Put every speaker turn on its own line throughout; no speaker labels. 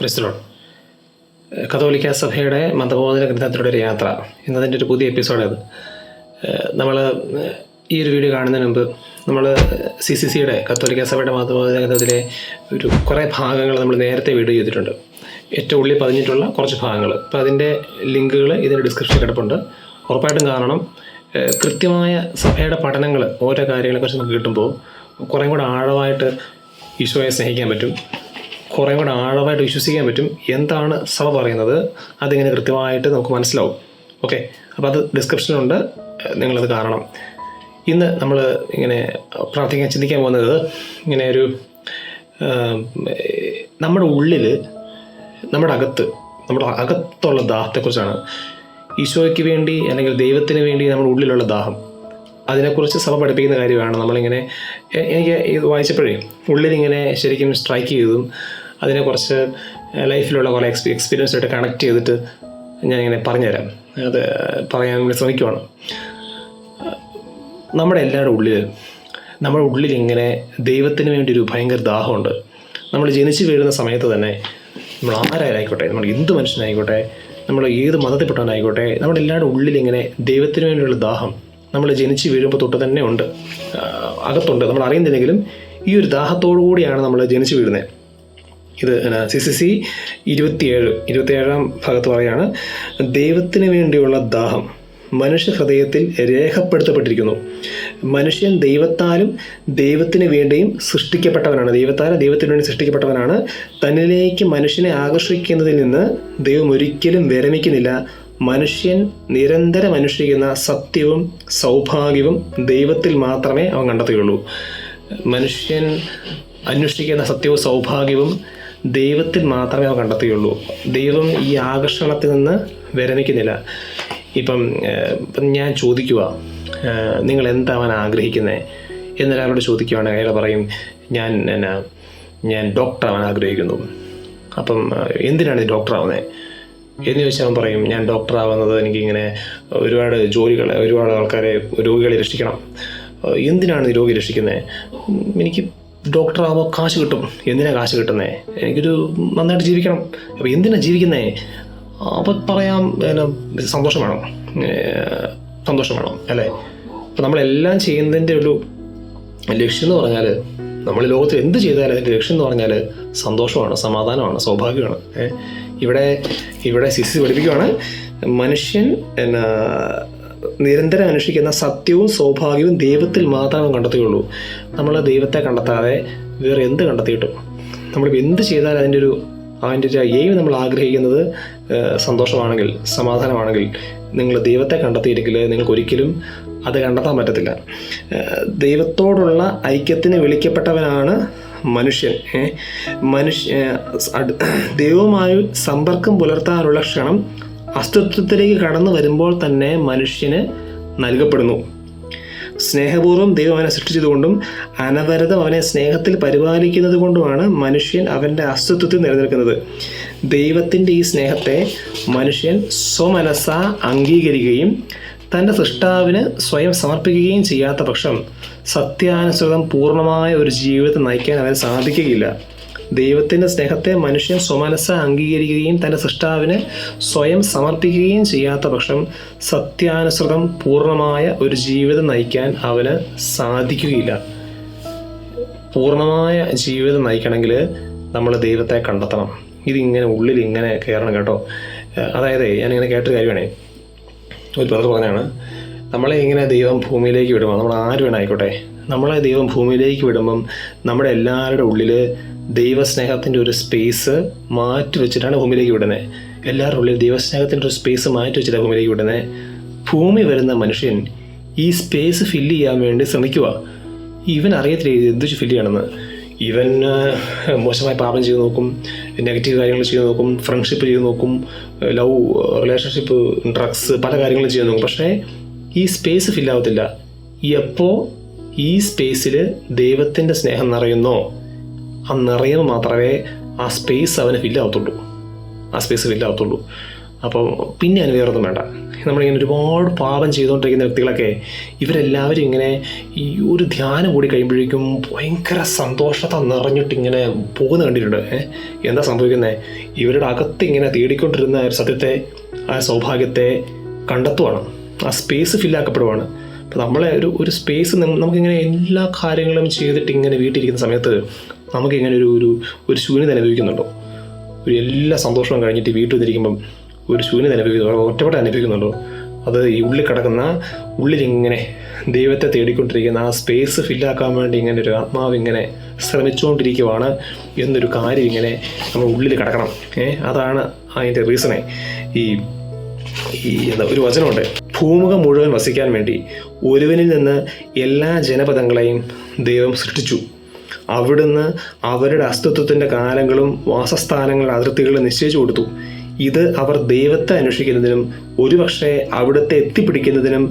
ക്രിസ്തുലോൺ കത്തോലിക്ക സഭയുടെ മതബോധന ഗ്രന്ഥത്തിലൂടെ ഒരു യാത്ര. എന്നതിന്റെ ഒരു പുതിയ എപ്പിസോഡ് അത്. നമ്മൾ ഈ ഒരു വീഡിയോ കാണുന്നതിന് മുമ്പ് നമ്മൾ സി സി സിയുടെ കത്തോലിക്ക സഭയുടെ മതബോധന ഗ്രന്ഥത്തിലെ ഒരു കുറേ ഭാഗങ്ങൾ നമ്മൾ നേരത്തെ വീഡിയോ ചെയ്തിട്ടുണ്ട്. ഏറ്റവും ഉള്ളിൽ പതിഞ്ഞിട്ടുള്ള കുറച്ച് ഭാഗങ്ങൾ. അപ്പോൾ അതിന്റെ ലിങ്കുകൾ ഇതിന്റെ ഡിസ്ക്രിപ്ഷൻ കിടപ്പുണ്ട്. ഉറപ്പായിട്ടും കാണണം. കൃത്യമായ സഭയുടെ പഠനങ്ങൾ ഓരോ കാര്യങ്ങളെക്കുറിച്ച് നമുക്ക് കിട്ടുമ്പോൾ കുറേ കൂടെ ആഴമായിട്ട് ഈശോയെ സ്നേഹിക്കാൻ പറ്റും. കുറേ കൂടെ ആഴമായിട്ട് വിശ്വസിക്കാൻ പറ്റും. എന്താണ് സഭ പറയുന്നത്? അതിങ്ങനെ കൃത്യമായിട്ട് നമുക്ക് മനസ്സിലാവും. ഓക്കെ? അപ്പോൾ അത് ഡിസ്ക്രിപ്ഷനിലുണ്ട് ഏഹ് നിങ്ങളത് കാണണം. ഇന്ന് നമ്മൾ ഇങ്ങനെ പ്രാർത്ഥിക്കാൻ ചിന്തിക്കാൻ പോകുന്നത് ഇങ്ങനെ ഒരു നമ്മുടെ ഉള്ളിൽ നമ്മുടെ അകത്ത് നമ്മുടെ അകത്തുള്ള ദാഹത്തെക്കുറിച്ചാണ്. ഈശോയ്ക്ക് വേണ്ടി അല്ലെങ്കിൽ ദൈവത്തിന് വേണ്ടി നമ്മുടെ ഉള്ളിലുള്ള ദാഹം അതിനെക്കുറിച്ച് സഭ പഠിപ്പിക്കുന്ന കാര്യമാണ്. നമ്മളിങ്ങനെ എനിക്ക് ഇത് വായിച്ചപ്പോഴേ ഉള്ളിലിങ്ങനെ ശരിക്കും സ്ട്രൈക്ക് ചെയ്തതും അതിനെക്കുറിച്ച് ലൈഫിലുള്ള കുറേ എക്സ്പീ എക്സ്പീരിയൻസായിട്ട് കണക്ട് ചെയ്തിട്ട് ഞാനിങ്ങനെ പറഞ്ഞുതരാം. അത് പറയാൻ ശ്രമിക്കുവാണ്. നമ്മുടെ എല്ലാവരുടെ ഉള്ളിൽ നമ്മുടെ ഉള്ളിൽ ഇങ്ങനെ ദൈവത്തിന് വേണ്ടി ഒരു ഭയങ്കര ദാഹമുണ്ട്. നമ്മൾ ജനിച്ചു വീഴുന്ന സമയത്ത് തന്നെ നമ്മൾ ആരായിക്കോട്ടെ നമ്മൾ എന്ത് മനുഷ്യനായിക്കോട്ടെ നമ്മൾ ഏത് മതത്തിൽപ്പെട്ടവനായിക്കോട്ടെ നമ്മുടെ എല്ലാവരുടെ ഉള്ളിൽ ഇങ്ങനെ ദൈവത്തിന് വേണ്ടിയുള്ള ദാഹം നമ്മൾ ജനിച്ച് വീഴുമ്പോൾ തൊട്ട് തന്നെ ഉണ്ട്. അകത്തുണ്ട്. നമ്മൾ അറിയുന്നില്ലെങ്കിലും ഈ ഒരു ദാഹത്തോടു കൂടിയാണ് നമ്മൾ ജനിച്ച് വീഴുന്നത്. ഇത് സി സി സി ഇരുപത്തിയേഴ് ഇരുപത്തിയേഴാം ഭാഗത്ത് പറയാണ് ദൈവത്തിന് വേണ്ടിയുള്ള ദാഹം മനുഷ്യ ഹൃദയത്തിൽ രേഖപ്പെടുത്തപ്പെട്ടിരിക്കുന്നു. മനുഷ്യൻ ദൈവത്താലും ദൈവത്തിന് വേണ്ടിയും സൃഷ്ടിക്കപ്പെട്ടവനാണ്. ദൈവത്താലും ദൈവത്തിന് വേണ്ടി സൃഷ്ടിക്കപ്പെട്ടവനാണ്. തന്നിലേക്ക് മനുഷ്യനെ ആകർഷിക്കുന്നതിൽ നിന്ന് ദൈവം ഒരിക്കലും വിരമിക്കുന്നില്ല. മനുഷ്യൻ നിരന്തരം അനുഷ്ഠിക്കുന്ന സത്യവും സൗഭാഗ്യവും ദൈവത്തിൽ മാത്രമേ അവൻ കണ്ടെത്തുകയുള്ളൂ. മനുഷ്യൻ അന്വേഷിക്കുന്ന സത്യവും സൗഭാഗ്യവും ദൈവത്തിൽ മാത്രമേ അവൻ കണ്ടെത്തുകയുള്ളൂ. ദൈവം ഈ ആകർഷണത്തിൽ നിന്ന് വിരമിക്കുന്നില്ല. ഇപ്പം ഞാൻ ചോദിക്കുക നിങ്ങൾ എന്താവാൻ ആഗ്രഹിക്കുന്നത് എന്നൊരാളോട് ചോദിക്കുകയാണെങ്കിൽ അയാൾ പറയും ഞാൻ എന്നാ ഞാൻ ഡോക്ടറാവാൻ ആഗ്രഹിക്കുന്നു. അപ്പം എന്തിനാണ് ഈ ഡോക്ടർ ആവുന്നത് എന്ന് ചോദിച്ചാൽ അവൻ പറയും ഞാൻ ഡോക്ടറാവുന്നത് എനിക്കിങ്ങനെ ഒരുപാട് ജോലികൾ ഒരുപാട് ആൾക്കാരെ രോഗികളെ രക്ഷിക്കണം. എന്തിനാണ് ഈ രോഗി രക്ഷിക്കുന്നത് എനിക്ക് ഡോക്ടർ ആവുമ്പോൾ കാശ് കിട്ടും. എന്തിനാണ് കാശ് കിട്ടുന്നത് എനിക്കൊരു നന്നായിട്ട് ജീവിക്കണം. അപ്പോൾ എന്തിനാണ് ജീവിക്കുന്നത് അപ്പോൾ പറയാം സന്തോഷം വേണം. സന്തോഷം വേണം അല്ലേ? അപ്പോൾ നമ്മളെല്ലാം ചെയ്യുന്നതിന്റെ ഒരു ലക്ഷ്യം എന്ന് പറഞ്ഞാൽ നമ്മൾ ലോകത്ത് എന്ത് ചെയ്താലും അതിന്റെ ലക്ഷ്യം എന്ന് പറഞ്ഞാൽ സന്തോഷമാണ് സമാധാനമാണ് സൗഭാഗ്യമാണ്. ഇവിടെ ഇവിടെ സിസി പഠിപ്പിക്കുകയാണ് മനുഷ്യൻ എന്നാ നിരന്തരം അന്വേഷിക്കുന്ന സത്യവും സൗഭാഗ്യവും ദൈവത്തിൽ മാത്രമേ കണ്ടെത്തുകയുള്ളൂ. നമ്മൾ ദൈവത്തെ കണ്ടെത്താതെ വേറെ എന്ത് കണ്ടെത്തിയിട്ടും നമ്മൾ എന്ത് ചെയ്താലും അതിന്റെ ഒരു അതിന്റെ ഒരു എയിം നമ്മൾ ആഗ്രഹിക്കുന്നത് സന്തോഷമാണെങ്കിൽ സമാധാനമാണെങ്കിൽ നിങ്ങൾ ദൈവത്തെ കണ്ടെത്തിയില്ലെങ്കിൽ നിങ്ങൾക്ക് ഒരിക്കലും അത് കണ്ടെത്താൻ പറ്റത്തില്ല. ദൈവത്തോടുള്ള ഐക്യത്തിന് വിളിക്കപ്പെട്ടവനാണ് മനുഷ്യൻ. മനുഷ്യ ദൈവവുമായി സമ്പർക്കം പുലർത്താനുള്ള ക്ഷണം അസ്തിത്വത്തിലേക്ക് കടന്നു വരുമ്പോൾ തന്നെ മനുഷ്യന് നൽകപ്പെടുന്നു. സ്നേഹപൂർവം ദൈവം അവനെ സൃഷ്ടിച്ചതുകൊണ്ടും അനവരതം അവനെ സ്നേഹത്തിൽ പരിപാലിക്കുന്നത് കൊണ്ടുമാണ് മനുഷ്യൻ അവന്റെ അസ്തിത്വത്തിൽ നിലനിൽക്കുന്നത്. ദൈവത്തിന്റെ ഈ സ്നേഹത്തെ മനുഷ്യൻ സ്വമനസ അംഗീകരിക്കുകയും തന്റെ സൃഷ്ടാവിന് സ്വയം സമർപ്പിക്കുകയും ചെയ്യാത്ത പക്ഷം സത്യാനുസൃതം പൂർണമായ ഒരു ജീവിതത്തെ നയിക്കാൻ അവന് സാധിക്കുകയില്ല. ദൈവത്തിന്റെ സ്നേഹത്തെ മനുഷ്യൻ സ്വമനസ്സ അംഗീകരിക്കുകയും തന്റെ സൃഷ്ടാവിന് സ്വയം സമർപ്പിക്കുകയും ചെയ്യാത്ത പക്ഷം സത്യാനുസൃതം പൂർണമായ ഒരു ജീവിതം നയിക്കാൻ അവന് സാധിക്കുകയില്ല. പൂർണമായ ജീവിതം നയിക്കണമെങ്കിൽ നമ്മൾ ദൈവത്തെ കണ്ടെത്തണം. ഇതിങ്ങനെ ഉള്ളിൽ ഇങ്ങനെ കയറണം കേട്ടോ. അതായത് ഞാനിങ്ങനെ കേട്ടൊരു കാര്യമാണേ. ഒരു ബ്രദർ പറഞ്ഞാണ് നമ്മളെ ഇങ്ങനെ ദൈവം ഭൂമിയിലേക്ക് വിടുമ്പോൾ നമ്മൾ ആര് വേണമായിക്കോട്ടെ നമ്മളെ ദൈവം ഭൂമിയിലേക്ക് വിടുമ്പം നമ്മുടെ എല്ലാവരുടെ ഉള്ളിൽ ദൈവസ്നേഹത്തിന്റെ ഒരു സ്പേസ് മാറ്റി വെച്ചിട്ടാണ് ഭൂമിയിലേക്ക് വിടുന്നത് എല്ലാവരുടെ ഉള്ളിൽ ദൈവസ്നേഹത്തിന്റെ ഒരു സ്പേസ് മാറ്റി വെച്ചിട്ടാണ് ഭൂമിയിലേക്ക് വിടുന്നത് ഭൂമി വരുന്ന മനുഷ്യൻ ഈ സ്പേസ് ഫില്ല് ചെയ്യാൻ വേണ്ടി ശ്രമിക്കുക. ഇവൻ അറിയത്തില്ല എന്ത് ഫില്ല് ചെയ്യണമെന്ന്. ഇവൻ മോശമായി പാപം ചെയ്ത് നോക്കും. നെഗറ്റീവ് കാര്യങ്ങൾ ചെയ്ത് നോക്കും ഫ്രണ്ട്ഷിപ്പ് ചെയ്ത് നോക്കും ലവ് റിലേഷൻഷിപ്പ് ഡ്രഗ്സ് പല കാര്യങ്ങളും ചെയ്ത് നോക്കും. പക്ഷേ ഈ സ്പേസ് ഫില്ലാവത്തില്ല എപ്പോൾ ഈ സ്പേസിൽ ദൈവത്തിന്റെ സ്നേഹം നിറയുന്നോ ആ നിറയുമ്പോൾ മാത്രമേ ആ സ്പേസ് അവന് ഫില്ലാവത്തുള്ളൂ ആ സ്പേസ് ഫില്ലാവത്തുള്ളൂ അപ്പോൾ പിന്നെ അതിന് വേറൊന്നും വേണ്ട. നമ്മളിങ്ങനെ ഒരുപാട് പാപം ചെയ്തുകൊണ്ടിരിക്കുന്ന വ്യക്തികളൊക്കെ ഇവരെല്ലാവരും ഇങ്ങനെ ഈ ഒരു ധ്യാനം കൂടി കഴിയുമ്പോഴേക്കും ഭയങ്കര സന്തോഷത്തെ നിറഞ്ഞിട്ട് ഇങ്ങനെ പോകുന്ന കണ്ടിട്ടുണ്ട്. എന്താ സംഭവിക്കുന്നത് ഇവരുടെ അകത്ത് ഇങ്ങനെ തേടിക്കൊണ്ടിരുന്ന ഒരു സത്യത്തെ ആ സൗഭാഗ്യത്തെ കണ്ടെത്തുവാണ്. ആ സ്പേസ് ഫില്ലാക്കപ്പെടുവാണ് അപ്പോൾ നമ്മളെ ഒരു ഒരു സ്പേസ് നമുക്കിങ്ങനെ എല്ലാ കാര്യങ്ങളും ചെയ്തിട്ട് ഇങ്ങനെ വീട്ടിലിരിക്കുന്ന സമയത്ത് നമുക്കിങ്ങനെ ഒരു ഒരു ഒരു ശൂന്യത അനുഭവിക്കുന്നുണ്ടോ? ഒരു എല്ലാ സന്തോഷവും കഴിഞ്ഞിട്ട് വീട്ടിൽ വന്നിരിക്കുമ്പം ഒരു ശൂന്യത അനുഭവിക്കുന്നുണ്ടോ ഒറ്റപ്പെട്ട അനുഭവിക്കുന്നുണ്ടോ? അത് ഈ ഉള്ളിൽ കിടക്കുന്ന ഉള്ളിലിങ്ങനെ ദൈവത്തെ തേടിക്കൊണ്ടിരിക്കുന്ന ആ സ്പേസ് ഫില്ലാക്കാൻ വേണ്ടി ഇങ്ങനെ ഒരു ആത്മാവ് ഇങ്ങനെ ശ്രമിച്ചുകൊണ്ടിരിക്കുവാണ് എന്നൊരു കാര്യം ഇങ്ങനെ നമ്മൾ ഉള്ളിൽ കിടക്കണം. ഏ അതാണ് അതിന്റെ റീസണേ ഈ ഈ എന്താ ഒരു വചനമുണ്ട്. ഭൂമുഖം മുഴുവൻ വസിക്കാൻ വേണ്ടി ഒരുവനിൽ നിന്ന് എല്ലാ ജനപദങ്ങളെയും ദൈവം സൃഷ്ടിച്ചു. അവിടുന്ന് അവരുടെ അസ്തിത്വത്തിന്റെ കാലങ്ങളും വാസസ്ഥാനങ്ങളുടെ അതിർത്തികളും നിശ്ചയിച്ചു കൊടുത്തു. ഇത് അവർ ദൈവത്തെ അന്വേഷിക്കുന്നതിനും ഒരുപക്ഷെ അവിടുത്തെ എത്തിപ്പിടിക്കുന്നതിനും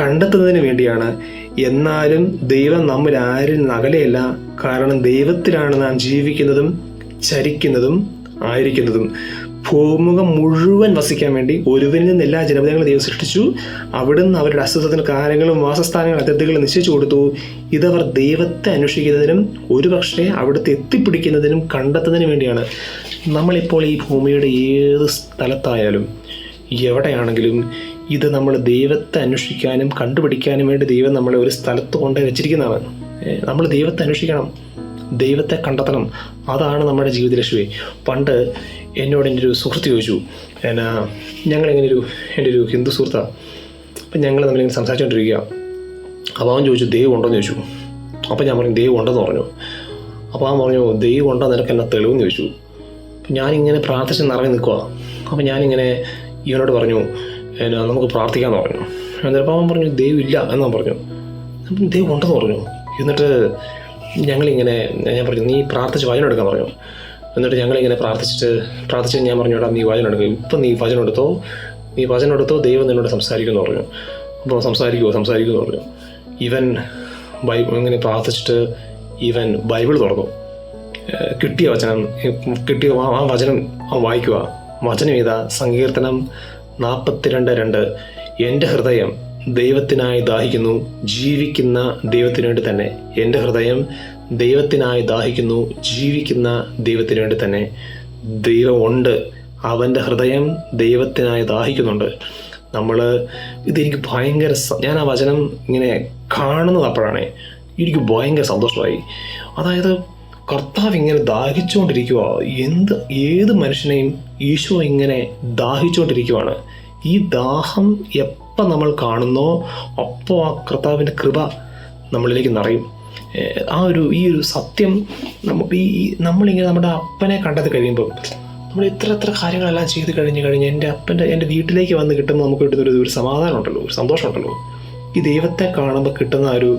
കണ്ടെത്തുന്നതിന് വേണ്ടിയാണ്. എന്നാലും ദൈവം നമ്മിൽ ആരും നകലെയല്ല കാരണം ദൈവത്തിലാണ് നാം ജീവിക്കുന്നതും ചരിക്കുന്നതും ആയിരിക്കുന്നതും. ഭൂമുഖം മുഴുവൻ വസിക്കാൻ വേണ്ടി ഒരുവനിൽ നിന്ന് എല്ലാ ജനപദങ്ങളും ദൈവം സൃഷ്ടിച്ചു. അവിടുന്ന് അവരുടെ അസ്തിത്വത്തിന് കാലങ്ങളും വാസസ്ഥാനങ്ങളും അതിർത്തികളും നിശ്ചയിച്ചു കൊടുത്തു. ഇതവർ ദൈവത്തെ അന്വേഷിക്കുന്നതിനും ഒരുപക്ഷെ അവിടുത്തെ എത്തിപ്പിടിക്കുന്നതിനും കണ്ടെത്തുന്നതിനും വേണ്ടിയാണ്. നമ്മളിപ്പോൾ ഈ ഭൂമിയുടെ ഏത് സ്ഥലത്തായാലും എവിടെയാണെങ്കിലും ഇത് നമ്മൾ ദൈവത്തെ അന്വേഷിക്കാനും കണ്ടുപിടിക്കാനും വേണ്ടി ദൈവം നമ്മളെ ഒരു സ്ഥലത്ത് കൊണ്ട് വെച്ചിരിക്കുന്നതാണ്. നമ്മൾ ദൈവത്തെ അന്വേഷിക്കണം. ദൈവത്തെ കണ്ടെത്തണം. അതാണ് നമ്മുടെ ജീവിത ലക്ഷ്യമേ പണ്ട് എന്നോട് എന്റെ ഒരു സുഹൃത്ത് ചോദിച്ചു എന്നാ ഞങ്ങളിങ്ങനെ ഒരു എന്റെ ഒരു ഹിന്ദു സുഹൃത്താണ് അപ്പം ഞങ്ങൾ നമ്മളിങ്ങനെ സംസാരിച്ചുകൊണ്ടിരിക്കുക അപ്പോൾ അവൻ ചോദിച്ചു ദൈവം ഉണ്ടോ എന്ന് ചോദിച്ചു. അപ്പോൾ ഞാൻ പറഞ്ഞു ദൈവം ഉണ്ടെന്ന് പറഞ്ഞു. അപ്പോൾ അവൻ പറഞ്ഞു ദൈവം ഉണ്ടോ നിനക്ക് എന്നാ തെളിവെന്ന് ചോദിച്ചു. ഞാനിങ്ങനെ പ്രാർത്ഥിച്ച് നിറഞ്ഞു നിൽക്കുക അപ്പോൾ ഞാനിങ്ങനെ ഇവനോട് പറഞ്ഞു എന്നാ നമുക്ക് പ്രാർത്ഥിക്കാമെന്ന് പറഞ്ഞു. എന്നിട്ട് അവൻ പറഞ്ഞു ദൈവം ഇല്ല എന്നാ പറഞ്ഞു. ദൈവം ഉണ്ടെന്ന് പറഞ്ഞു. എന്നിട്ട് ഞങ്ങളിങ്ങനെ ഞാൻ പറഞ്ഞു നീ പ്രാർത്ഥിച്ച് വചനം എടുക്കാൻ പറഞ്ഞു എന്നിട്ട് ഞങ്ങളിങ്ങനെ പ്രാർത്ഥിച്ചിട്ട് പ്രാർത്ഥിച്ചിട്ട് ഞാൻ പറഞ്ഞു എടാ നീ വചനം എടുക്കും. ഇപ്പം നീ വചനം എടുത്തോ? നീ വചനം എടുത്തോ? ദൈവം നിന്നോട് സംസാരിക്കുമെന്ന് പറഞ്ഞു. അപ്പോൾ സംസാരിക്കുമോ സംസാരിക്കുമെന്ന് പറഞ്ഞു. ഇവൻ ബൈബിൾ ഇങ്ങനെ പ്രാർത്ഥിച്ചിട്ട് ഇവൻ ബൈബിൾ തുറന്നു. കിട്ടിയ വചനം കിട്ടിയ ആ- വചനം വായിക്കുക വചനം ഇതാ സങ്കീർത്തനം നാൽപ്പത്തിരണ്ട് രണ്ട്. എന്റെ ഹൃദയം ദൈവത്തിനായി ദാഹിക്കുന്നു ജീവിക്കുന്ന ദൈവത്തിനു വേണ്ടി തന്നെ. എന്റെ ഹൃദയം ദൈവത്തിനായി ദാഹിക്കുന്നു ജീവിക്കുന്ന ദൈവത്തിനു വേണ്ടി തന്നെ. ദൈവമുണ്ട് അവന്റെ ഹൃദയം ദൈവത്തിനായി ദാഹിക്കുന്നുണ്ട്. നമ്മൾ ഇതെനിക്ക് ഭയങ്കര ഞാൻ ആ വചനം ഇങ്ങനെ കാണുന്നത് അപ്പോഴാണ് എനിക്ക് ഭയങ്കര സന്തോഷമായി. അതായത് കർത്താവ് ഇങ്ങനെ ദാഹിച്ചുകൊണ്ടിരിക്കുക എന്ത് ഏത് മനുഷ്യനെയും ഈശോ ഇങ്ങനെ ദാഹിച്ചുകൊണ്ടിരിക്കുവാണ്. ഈ ദാഹം എപ്പം നമ്മൾ കാണുന്നോ. അപ്പോൾ ആ കർത്താവിന്റെ കൃപ നമ്മളിലേക്ക് നിറയും. ആ ഒരു ഈ ഒരു സത്യം നമുക്ക് ഈ നമ്മളിങ്ങനെ നമ്മുടെ അപ്പനെ കണ്ടത് കഴിയുമ്പം നമ്മൾ ഇത്ര ഇത്ര കാര്യങ്ങളെല്ലാം ചെയ്ത് കഴിഞ്ഞ് കഴിഞ്ഞ് എന്റെ അപ്പന്റെ എന്റെ വീട്ടിലേക്ക് വന്ന് കിട്ടുമ്പോൾ നമുക്ക് കിട്ടുന്ന ഒരു സമാധാനം ഉണ്ടല്ലോ ഒരു സന്തോഷം ഉണ്ടല്ലോ. ഈ ദൈവത്തെ കാണുമ്പോൾ കിട്ടുന്ന ഒരു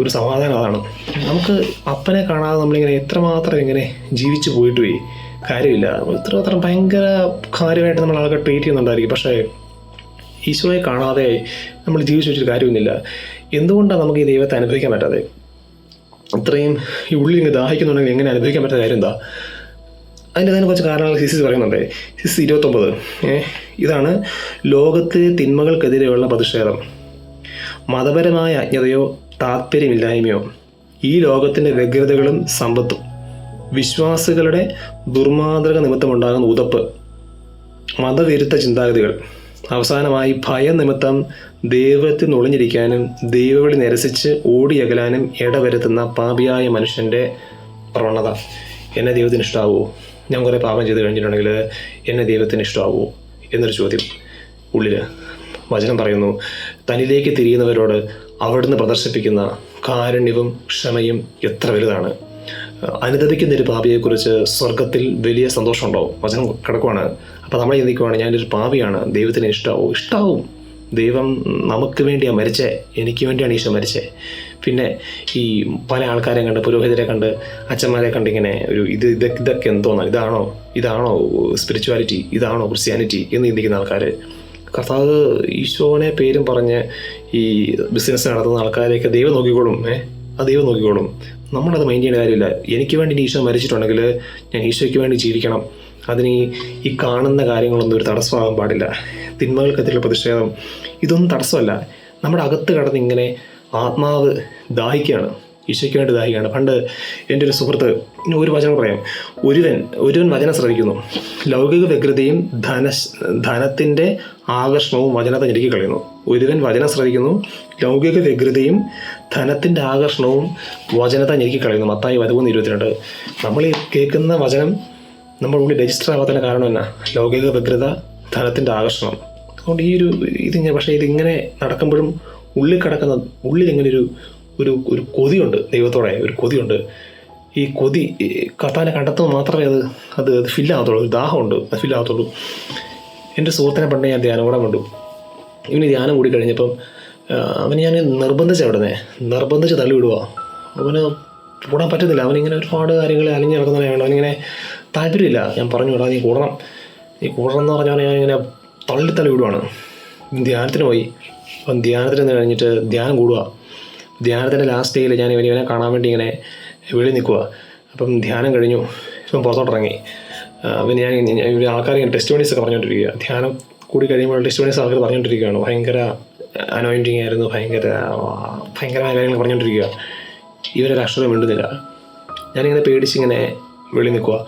ഒരു സമാധാനം അതാണ്. നമുക്ക് അപ്പനെ കാണാതെ നമ്മളിങ്ങനെ എത്രമാത്രം ഇങ്ങനെ ജീവിച്ചു പോയിട്ട് പോയി കാര്യമില്ല. ഇത്രമാത്രം ഭയങ്കര കാര്യമായിട്ട് നമ്മൾ ആൾക്കാർ ട്രീറ്റ് ചെയ്യുന്നുണ്ടായിരിക്കും. പക്ഷേ ഈശോയെ കാണാതെ നമ്മൾ ജീവിച്ചു വെച്ചൊരു കാര്യമൊന്നുമില്ല എന്തുകൊണ്ടാണ് നമുക്ക് ഈ ദൈവത്തെ അനുഭവിക്കാൻ പറ്റാതെ? ഇത്രയും ഈ ഉള്ളിൽ ഇങ്ങനെ ദാഹിക്കുന്നുണ്ടെങ്കിൽ എങ്ങനെ അനുഭവിക്കാൻ പറ്റാത്ത കാര്യം എന്താ? അതിന്റെ തന്നെ കുറച്ച് കാരണങ്ങൾ സിസിസ് പറയുന്നുണ്ട്. സിസ് ഇരുപത്തൊമ്പത്. ഇതാണ് ലോകത്തെ തിന്മകൾക്കെതിരെയുള്ള പ്രതിഷേധം. മതപരമായ അജ്ഞതയോ താല്പര്യമില്ലായ്മയോ ഈ ലോകത്തിന്റെ വ്യഗ്രതകളും സമ്പത്തും. വിശ്വാസികളുടെ ദുർമാതൃക നിമിത്തമുണ്ടാകുന്ന ഉതപ്പ്. മതവിരുദ്ധ ചിന്താഗതികൾ. അവസാനമായി ഭയം നിമിത്തം ദൈവത്തിൽ ഒളിഞ്ഞിരിക്കാനും ദൈവവിളി നിരസിച്ച് ഓടിയകലാനും ഇടവരുത്തുന്ന പാപിയായ മനുഷ്യന്റെ പ്രവണത. എന്നെ ദൈവത്തിന് ഇഷ്ടമാവുമോ ഞാൻ കുറേ പാപം ചെയ്ത് കഴിഞ്ഞിട്ടുണ്ടെങ്കിൽ എന്നെ ദൈവത്തിന് ഇഷ്ടമാവുമോ എന്നൊരു ചോദ്യം ഉള്ളിൽ വചനം പറയുന്നു. തന്നിലേക്ക് തിരിയുന്നവരോട് അവിടുന്ന് പ്രദർശിപ്പിക്കുന്ന കാരുണ്യവും ക്ഷമയും എത്ര വലുതാണ്. അനുദപിക്കുന്ന ഒരു പാപിയെക്കുറിച്ച് സ്വർഗത്തിൽ വലിയ സന്തോഷമുണ്ടാവും. വചനം കിടക്കുവാണ്. അപ്പോൾ നമ്മൾ ചിന്തിക്കുവാണ് ഞാനൊരു പാവിയാണ് ദൈവത്തിന് ഇഷ്ടമാവും ഇഷ്ടമാവും ദൈവം നമുക്ക് വേണ്ടിയാണ് മരിച്ചേ. എനിക്ക് വേണ്ടിയാണ് ഈശോ മരിച്ചേ. പിന്നെ ഈ പല ആൾക്കാരെ കണ്ട് പുരോഹിതരെ കണ്ട് അച്ഛന്മാരെ കണ്ട് ഇങ്ങനെ ഒരു ഇത് ഇതൊക്കെ ഇതൊക്കെ എന്തോന്നാണ് ഇതാണോ? ഇതാണോ സ്പിരിച്വാലിറ്റി ഇതാണോ ക്രിസ്ത്യാനിറ്റി എന്ന് ചിന്തിക്കുന്ന ആൾക്കാർ കർത്താവ് ഈശോനെ പേരും പറഞ്ഞ് ഈ ബിസിനസ് നടത്തുന്ന ആൾക്കാരെയൊക്കെ ദൈവം നോക്കിക്കോളും. ഏഹ് ആ ദൈവം നോക്കിക്കോളും. നമ്മളത് മൈൻഡ് ചെയ്യേണ്ട കാര്യമില്ല. എനിക്ക് വേണ്ടി ഈശോ മരിച്ചിട്ടുണ്ടെങ്കിൽ ഞാൻ ഈശോയ്ക്ക് വേണ്ടി ജീവിക്കണം. അതിന് ഈ കാണുന്ന കാര്യങ്ങളൊന്നും ഒരു തടസ്സമാകാൻ പാടില്ല. തിന്മകൾക്കെതിരെയുള്ള പ്രതിഷേധം ഇതൊന്നും തടസ്സമല്ല. നമ്മുടെ അകത്ത് കടന്ന് ഇങ്ങനെ ആത്മാവ് ദാഹിക്കുകയാണ്. ഈശോയ്ക്ക് വേണ്ടി ദാഹിക്കുകയാണ്. പണ്ട് എന്റെ ഒരു സുഹൃത്ത് ഒരു വചനം പറയാം. ഒരുവൻ ഒരുവൻ വചനം ശ്രവിക്കുന്നു ലൗകിക വ്യഗ്രതയും ധന ധനത്തിന്റെ ആകർഷണവും വചനത്തെ ഞെരുക്കി കളയുന്നു. ഒരുവൻ വചനം ശ്രവിക്കുന്നു ലൗകിക വ്യഗ്രതയും ധനത്തിന്റെ ആകർഷണവും വചനത്തെ ഞെരുക്കി കളയുന്നു. മത്തായി പതിമൂന്ന് ഇരുപത്തിരണ്ട്. നമ്മൾ കേൾക്കുന്ന വചനം നമ്മുടെ ഉള്ളിൽ രജിസ്റ്റർ ആവാത്തതിന്റെ കാരണം എന്നാ? ലൗകിക വ്യഗ്രത ധനത്തിന്റെ ആകർഷണം. അതുകൊണ്ട് ഈ ഒരു ഇത് പക്ഷേ ഇതിങ്ങനെ നടക്കുമ്പോഴും ഉള്ളിൽ കിടക്കുന്ന ഉള്ളിൽ ഇങ്ങനെ ഒരു ഒരു ഒരു കൊതിയുണ്ട് ദൈവത്തോടെ ഒരു കൊതിയുണ്ട്. ഈ കൊതി കത്താനെ കണ്ടെത്തുമ്പോൾ മാത്രമേ അത് അത് അത് ഫില്ലാകത്തുള്ളൂ ഒരു ദാഹമുണ്ട് അത് ഫില്ലാകത്തുള്ളൂ എന്റെ സുഹൃത്തിനെ പണ്ട് ഞാൻ ധ്യാനം കൂടെ കണ്ടു ഇവന് ധ്യാനം കൂടി കഴിഞ്ഞപ്പം അവന് ഞാൻ നിർബന്ധിച്ച അവിടുന്ന് നിർബന്ധിച്ച് തള്ളി വിടുക അവന് കൂടാൻ പറ്റുന്നില്ല. അവനിങ്ങനെ ഒരുപാട് കാര്യങ്ങൾ അലിഞ്ഞു അവനിങ്ങനെ താല്പര്യമില്ല. ഞാൻ പറഞ്ഞു വിടാം നീ കൂടണം. ഈ കൂടണം എന്ന് പറഞ്ഞാൽ ഞാൻ ഇങ്ങനെ തള്ളി തള്ളി വിടുവാണ്. ധ്യാനത്തിന് പോയി. അപ്പം ധ്യാനത്തിന് നിന്ന് കഴിഞ്ഞിട്ട് ധ്യാനം കൂടുക. ധ്യാനത്തിന്റെ ലാസ്റ്റ് ഡേയിൽ ഞാൻ ഇവനെ ഇവനെ കാണാൻ വേണ്ടി ഇങ്ങനെ വെളി നിൽക്കുക. അപ്പം ധ്യാനം കഴിഞ്ഞു. ഇപ്പം പുറത്തോട്ടിറങ്ങി. പിന്നെ ഞാൻ ഇവർ ആൾക്കാർ ഇങ്ങനെ ടെസ്റ്റ് ഒക്കെ പറഞ്ഞുകൊണ്ടിരിക്കുക ധ്യാനം കൂടി കഴിയുമ്പോൾ ടെസ്റ്റ് മണീസ് ആൾക്കാർ പറഞ്ഞുകൊണ്ടിരിക്കുകയാണ്. ഭയങ്കര അനോയിന്റിങ് ആയിരുന്നു. ഭയങ്കര ഭയങ്കരമായ കാര്യങ്ങൾ പറഞ്ഞുകൊണ്ടിരിക്കുക ഇവരൊരു അക്ഷരം മിണ്ടുന്നില്ല. ഞാനിങ്ങനെ പേടിച്ചിങ്ങനെ വെളി നിൽക്കുക.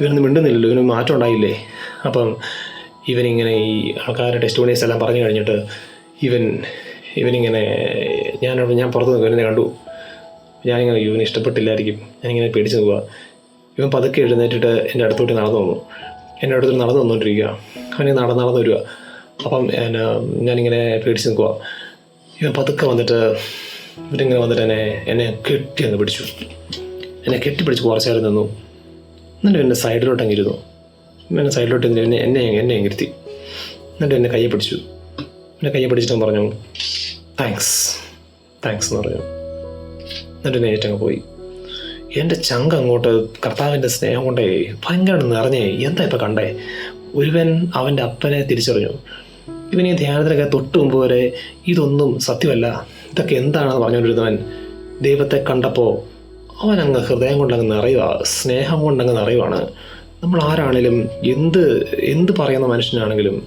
ഇവരൊന്നും മിണ്ടുന്നില്ലല്ലോ. ഇവന് മാറ്റം ഉണ്ടായില്ലേ? അപ്പം ഇവനിങ്ങനെ ഈ ആൾക്കാരുടെ ടെസ്റ്റ് എല്ലാം പറഞ്ഞു കഴിഞ്ഞിട്ട് ഇവൻ ഇവനിങ്ങനെ ഞാനവിടെ ഞാൻ പുറത്ത് നിൽക്കുക ഇവനെ കണ്ടു. ഞാനിങ്ങനെ ഇവന് ഇഷ്ടപ്പെട്ടില്ലായിരിക്കും. ഞാനിങ്ങനെ പേടിച്ച് നിൽക്കുക ഇവൻ പതുക്കെ എഴുന്നേറ്റിട്ട് എന്റെ അടുത്തോട്ട് നടന്നു വന്നു. എന്റെ അടുത്തോട്ട് നടന്നു വന്നുകൊണ്ടിരിക്കുക അവനെ നടന്ന് നടന്ന് വരിക അപ്പം ഞാൻ ഞാനിങ്ങനെ പേടിച്ച് നിൽക്കുക ഇവൻ പതുക്കെ വന്നിട്ട് ഇവരിങ്ങനെ വന്നിട്ട് എന്നെ എന്നെ കെട്ടി അങ്ങ് പിടിച്ചു. എന്നെ കെട്ടിപ്പിടിച്ച് കുറച്ചേരം നിന്നു. എന്നിട്ട് എന്നെ സൈഡിലോട്ട് അങ്ങ് ഇരുന്നു എന്നെ സൈഡിലോട്ട് എന്നെ എന്നെ എന്നെ അങ്ങിരുത്തി. എന്നിട്ട് എന്നെ കയ്യെ പിടിച്ചു. എന്നെ കയ്യെ പിടിച്ചിട്ട് പറഞ്ഞു താങ്ക്സ് താങ്ക്സ് എന്ന് പറഞ്ഞു. എന്നിട്ട് എന്നെ ഏറ്റങ്ങ് പോയി. എന്റെ ചങ്ക് അങ്ങോട്ട് കർത്താവിന്റെ സ്നേഹം കൊണ്ടേ ഭയങ്കര നിറഞ്ഞേ എന്താ ഇപ്പം കണ്ടേ? ഒരുവൻ അവന്റെ അപ്പനെ തിരിച്ചറിഞ്ഞു. ഇവൻ ഈ ധ്യാനത്തിനൊക്കെ തൊട്ട് മുമ്പ് വരെ ഇതൊന്നും സത്യമല്ല. ഇതൊക്കെ എന്താണെന്ന് പറഞ്ഞുകൊണ്ടിരുന്നവൻ ദൈവത്തെ കണ്ടപ്പോൾ അവൻ അങ്ങ് ഹൃദയം കൊണ്ടങ്ങ് നിറയുക സ്നേഹം കൊണ്ടങ്ങ് നിറയുവാണ്. നമ്മൾ ആരാണേലും എന്ത് എന്ത് പറയുന്ന മനുഷ്യനാണെങ്കിലും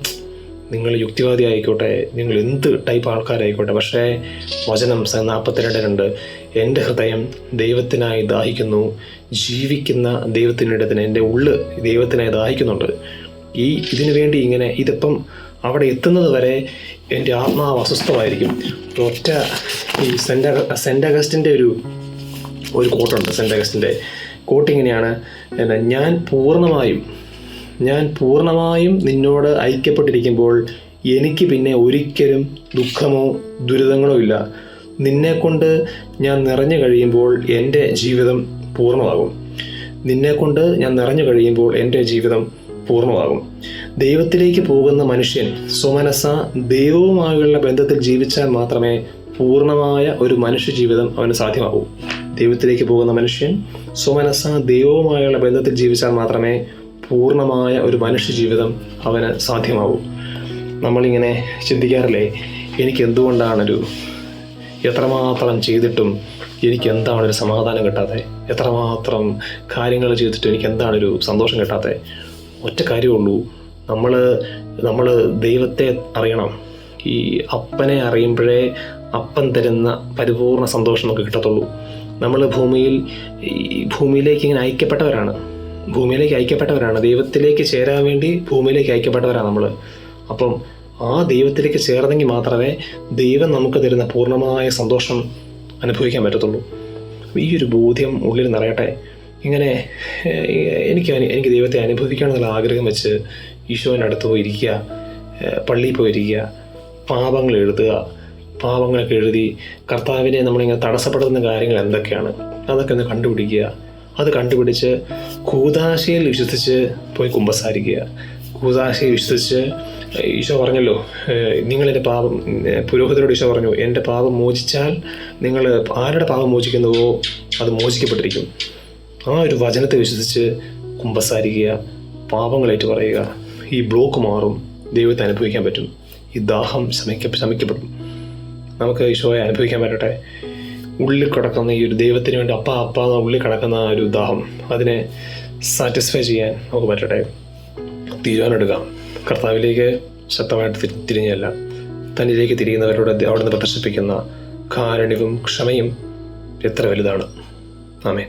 നിങ്ങൾ യുക്തിവാദി ആയിക്കോട്ടെ നിങ്ങൾ എന്ത് ടൈപ്പ് ആൾക്കാരായിക്കോട്ടെ പക്ഷേ വചനം നാൽപ്പത്തിരണ്ട് രണ്ട് എന്റെ ഹൃദയം ദൈവത്തിനായി ദാഹിക്കുന്നു ജീവിക്കുന്ന ദൈവത്തിനിടത്തിന് എന്റെ ഉള്ളു ദൈവത്തിനായി ദാഹിക്കുന്നുണ്ട്. ഈ ഇതിനു വേണ്ടി ഇങ്ങനെ ഇതിപ്പം അവിടെ എത്തുന്നത് വരെ എന്റെ ആത്മാവ് അസ്വസ്ഥമായിരിക്കും. ഒറ്റ ഈ സെന്റ് സെന്റ് അഗസ്റ്റിന്റെ ഒരു ഒരു കോട്ടുണ്ട് സെന്റ് അഗസ്റ്റിന്റെ കോട്ട് ഇങ്ങനെയാണ്. എന്നാ ഞാൻ പൂർണമായും ഞാൻ പൂർണമായും നിന്നോട് ഐക്യപ്പെട്ടിരിക്കുമ്പോൾ എനിക്ക് പിന്നെ ഒരിക്കലും ദുഃഖമോ ദുരിതങ്ങളോ ഇല്ല. നിന്നെക്കൊണ്ട് ഞാൻ നിറഞ്ഞു കഴിയുമ്പോൾ എന്റെ ജീവിതം പൂർണമാകും. നിന്നെക്കൊണ്ട് ഞാൻ നിറഞ്ഞു കഴിയുമ്പോൾ എന്റെ ജീവിതം പൂർണമാകും. ദൈവത്തിലേക്ക് പോകുന്ന മനുഷ്യൻ സ്വമനസ ദൈവവുമായുള്ള ബന്ധത്തിൽ ജീവിച്ചാൽ മാത്രമേ പൂർണമായ ഒരു മനുഷ്യ ജീവിതം അവന് സാധ്യമാകൂ. ദൈവത്തിലേക്ക് പോകുന്ന മനുഷ്യൻ സ്വമനസ ദൈവവുമായുള്ള ബന്ധത്തിൽ ജീവിച്ചാൽ മാത്രമേ പൂർണമായ ഒരു മനുഷ്യ ജീവിതം അവന് സാധ്യമാവൂ. നമ്മളിങ്ങനെ ചിന്തിക്കാറില്ലേ എനിക്ക് എന്തുകൊണ്ടാണൊരു എത്രമാത്രം ചെയ്തിട്ടും എനിക്ക് എന്താണ് ഒരു സമാധാനം കിട്ടാത്തത് എത്രമാത്രം കാര്യങ്ങൾ ചെയ്തിട്ടും എനിക്ക് എന്താണൊരു സന്തോഷം കിട്ടാത്തത് ഒറ്റ കാര്യമുള്ളൂ നമ്മൾ നമ്മൾ ദൈവത്തെ അറിയണം. ഈ അപ്പനെ അറിയുമ്പോഴേ അപ്പൻ തരുന്ന പരിപൂർണ സന്തോഷം നമുക്ക് കിട്ടത്തുള്ളൂ. നമ്മൾ ഭൂമിയിൽ ഭൂമിയിലേക്ക് ഇങ്ങനെ ഐക്യപ്പെട്ടവരാണ്. ഭൂമിയിലേക്ക് ഐക്യപ്പെട്ടവരാണ്. ദൈവത്തിലേക്ക് ചേരാൻ വേണ്ടി ഭൂമിയിലേക്ക് ഐക്യപ്പെട്ടവരാണ് നമ്മൾ അപ്പം ആ ദൈവത്തിലേക്ക് ചേർന്നെങ്കിൽ മാത്രമേ ദൈവം നമുക്ക് തരുന്ന പൂർണമായ സന്തോഷം അനുഭവിക്കാൻ പറ്റത്തുള്ളൂ. ഈ ഒരു ബോധ്യം ഉള്ളിൽ നിറയട്ടെ. ഇങ്ങനെ എനിക്ക് എനിക്ക് ദൈവത്തെ അനുഭവിക്കണം എന്നുള്ള ആഗ്രഹം വെച്ച് ഈശോന്റെ അടുത്ത് പോയി ഇരിക്കുക പള്ളിയിൽ പോയിരിക്കുക പാപങ്ങൾ എഴുതുക പാപങ്ങളൊക്കെ എഴുതി കർത്താവിനെ നമ്മളിങ്ങനെ തടസ്സപ്പെടുത്തുന്ന കാര്യങ്ങൾ എന്തൊക്കെയാണ്? അതൊക്കെ ഒന്ന് കണ്ടുപിടിക്കുക. അത് കണ്ടുപിടിച്ച് കൂതാശയിൽ വിശ്വസിച്ച് പോയി കുമ്പസാരിക്കുക. കൂതാശയിൽ വിശ്വസിച്ച് ഈശോ പറഞ്ഞല്ലോ നിങ്ങളെന്റെ പാപം പുരോഹിതരോട് ഈശോ പറഞ്ഞു എന്റെ പാപം മോചിച്ചാൽ നിങ്ങൾ ആരുടെ പാപം മോചിക്കുന്നുവോ അത് മോചിക്കപ്പെട്ടിരിക്കും. ആ ഒരു വചനത്തെ വിശ്വസിച്ച് കുമ്പസാരിക്കുക പാപങ്ങളേറ്റ് പറയുക. ഈ ബ്ലോക്ക് മാറും ദൈവത്തെ അനുഭവിക്കാൻ പറ്റും. ഈ ദാഹം ശമിക്ക ശമിക്കപ്പെടും. നമുക്ക് ഈശോയെ അനുഭവിക്കാൻ പറ്റട്ടെ. ഉള്ളിൽ കിടക്കുന്ന ഈ ഒരു ദൈവത്തിന് വേണ്ടി അപ്പ അപ്പ എന്ന ഉള്ളിൽ കിടക്കുന്ന ആ ഒരു ദാഹം അതിനെ സാറ്റിസ്ഫൈ ചെയ്യാൻ നമുക്ക് പറ്റട്ടെ. തീരുമാനമെടുക്കാം. കർത്താവിലേക്ക് ശക്തമായിട്ട് തിരി- തിരിഞ്ഞല്ല. തന്നിലേക്ക് തിരിയുന്നവരോട് അവിടുന്ന് പ്രദർശിപ്പിക്കുന്ന കാരുണ്യവും ക്ഷമയും എത്ര വലുതാണ്. ആമേ